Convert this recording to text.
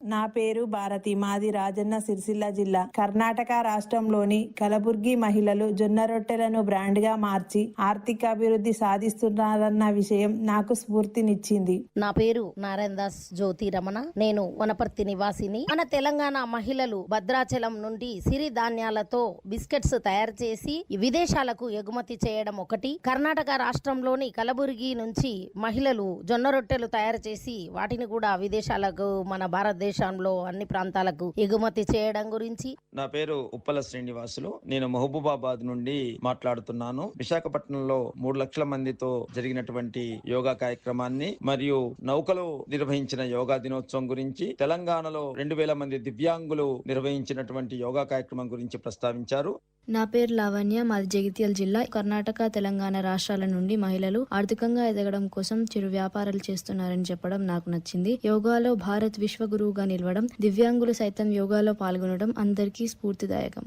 నా పేరు భారతి మాది రాజన్న సిరిసిల్ల జిల్లా. కర్ణాటక రాష్ట్రంలోని కలబుర్గి మహిళలు జొన్న రొట్టెలను బ్రాండ్గా మార్చి ఆర్థికాభివృద్ధి సాధిస్తున్నారన్న విషయం నాకు స్ఫూర్తినిచ్చింది. నా పేరు నారాయణదాస్ జ్యోతి రమణ. నేను వనపర్తి నివాసిని. మన తెలంగాణ మహిళలు భద్రాచలం నుండి సిరి ధాన్యాలతో బిస్కెట్స్ తయారు చేసి విదేశాలకు ఎగుమతి చేయడం ఒకటి. కర్ణాటక రాష్ట్రంలోని కలబుర్గి నుంచి మహిళలు జొన్న రొట్టెలు తయారు చేసి వాటిని కూడా విదేశాలకు మన భారతదేశం భారతదేశంలో అన్ని ప్రాంతాలకు ఎగుమతి చేయడం గురించి నా పేరు ఉప్పల శ్రీనివాసులు. నేను మహబూబాబాద్ నుండి మాట్లాడుతున్నాను. విశాఖపట్నంలో మూడు లక్షల మందితో జరిగినటువంటి యోగా కార్యక్రమాన్ని మరియు నౌకలు నిర్వహించిన యోగా దినోత్సవం గురించి తెలంగాణలో రెండు వేల మంది దివ్యాంగులు నిర్వహించినటువంటి యోగా కార్యక్రమం గురించి ప్రస్తావించారు. నా పేరు లావణ్య మాది జగిత్యాల జిల్లా. కర్ణాటక తెలంగాణ రాష్ట్రాల నుండి మహిళలు ఆర్థికంగా ఎదగడం కోసం చిరు వ్యాపారాలు చేస్తున్నారని చెప్పడం నాకు నచ్చింది. యోగాలో భారత్ విశ్వగురువుగా నిలవడం దివ్యాంగులు సైతం యోగాలో పాల్గొనడం అందరికీ స్ఫూర్తిదాయకం.